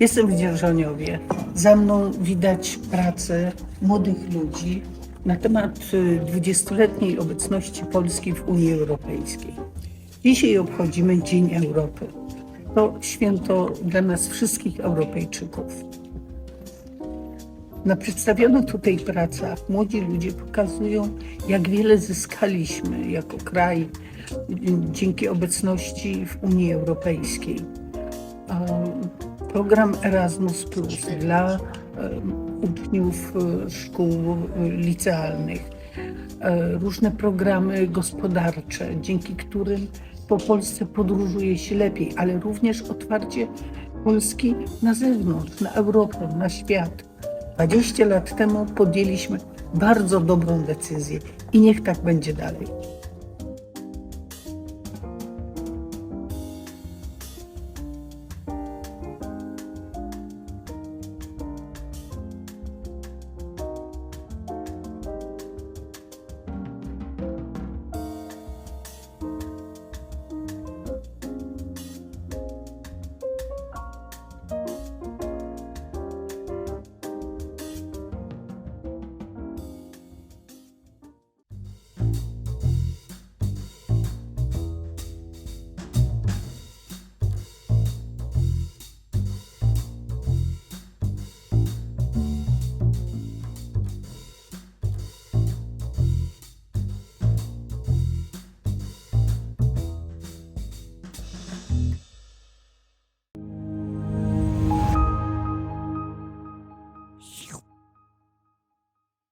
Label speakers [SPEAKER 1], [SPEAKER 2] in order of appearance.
[SPEAKER 1] Jestem w Dzierżoniowie. Za mną widać pracę młodych ludzi na temat y, 20-letniej obecności Polski w Unii Europejskiej. Dzisiaj obchodzimy Dzień Europy. To święto dla nas wszystkich Europejczyków. Na przedstawionych tutaj pracach młodzi ludzie pokazują, jak wiele zyskaliśmy jako kraj y, dzięki obecności w Unii Europejskiej. Program Erasmus Plus dla e, uczniów e, szkół e, licealnych, różne programy gospodarcze, dzięki którym po Polsce podróżuje się lepiej, ale również otwarcie Polski na zewnątrz, na Europę, na świat. 20 lat temu podjęliśmy bardzo dobrą decyzję i niech tak będzie dalej.